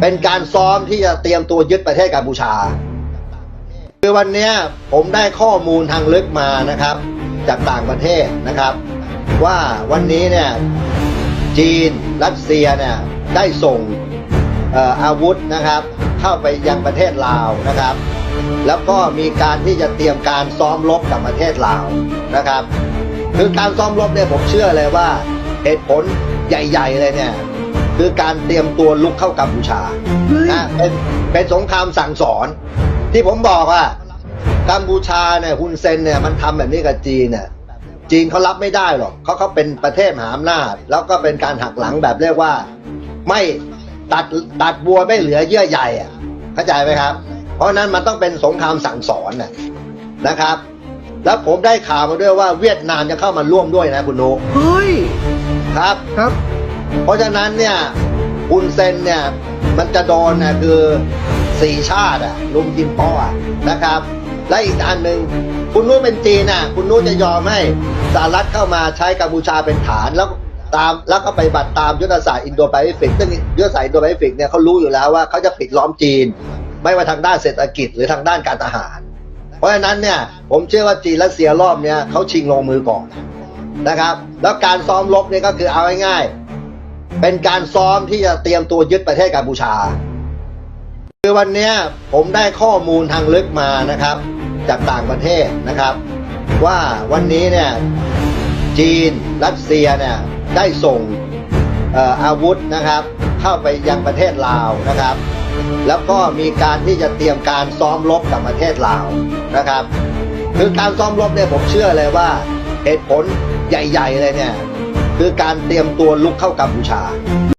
เป็นการซ้อมที่จะเตรียมตัวยึดประเทศกัมพูชา คือวันนี้ผมได้ข้อมูลทางลึกมานะครับ จากต่างประเทศนะครับ ว่าวันนี้เนี่ยจีนรัสเซียเนี่ยได้ส่งเอ่ออาวุธนะครับ เข้าไปยังประเทศลาวนะครับ แล้วก็มีการที่จะเตรียมการซ้อมรบกับประเทศลาวนะครับ คือการซ้อมรบเนี่ยผมเชื่อเลยว่าเหตุผลใหญ่ ๆ เลยเนี่ย คือการเตรียมตัวลุกเข้ากัมพูชาเฮ้ยนะเป็นเป็นสงครามสั่งสอน ที่ผมบอกว่ากัมพูชาเนี่ยฮุนเซนเนี่ยมันทำแบบนี้กับจีนเนี่ยจีนเขารับไม่ได้หรอกเขาเขาเป็นประเทศมหาอำนาจแล้วก็เป็นการหักหลังแบบเรียกว่า ไม่ตัดตัดบัวไม่เหลือเยื่อใยอะเข้าใจไหมครับ เพราะฉะนั้นมันต้องเป็นสงครามสั่งสอนน่ะนะครับ แล้วผมได้ข่าวมาด้วยว่าเวียดนามจะเข้ามาร่วมด้วยนะคุณนุกเฮ้ยครับครับ เพราะฉะนั้นเนี่ยฮุนเซนเนี่ยมันจะโดนนะคือสี่ชาติอะลุมกินป้ออะนะครับ และอีกอันหนึ่งคุณนู้นเป็นจีนน่ะคุณนู้นจะยอมให้สหรัฐเข้ามาใช้กัมพูชาเป็นฐานแล้วตามแล้วก็ไปบัตรตามยุทธศาสตร์อินโดแปซิฟิกซึ่งยุทธศาสตร์อินโดแปซิฟิกเนี่ยเขารู้อยู่แล้วว่าเขาจะปิดล้อมจีน ไม่ว่าทางด้านเศรษฐกิจหรือทางด้านการทหาร เพราะฉะนั้นเนี่ยผมเชื่อว่าจีนรัสเซียรอบเนี้ยเขาชิงลงมือก่อนนะครับ แล้วการซ้อมรบเนี่ยก็คือเอาง่ายๆ เป็นการซ้อมที่จะเตรียมตัวยึดประเทศกัมพูชา คือวันนี้ผมได้ข้อมูลทางลึกมานะครับ จากต่างประเทศนะครับ ว่าวันนี้เนี่ยจีนรัสเซียเนี่ยได้ส่งเอ่ออาวุธนะครับ เข้าไปยังประเทศลาวนะครับ แล้วก็มีการที่จะเตรียมการซ้อมรบกับประเทศลาวนะครับคือการซ้อมรบเนี่ยผมเชื่อเลยว่าเหตุผลใหญ่ ๆ เลยเนี่ย คือการเตรียมตัวลุกเข้ากัมพูชา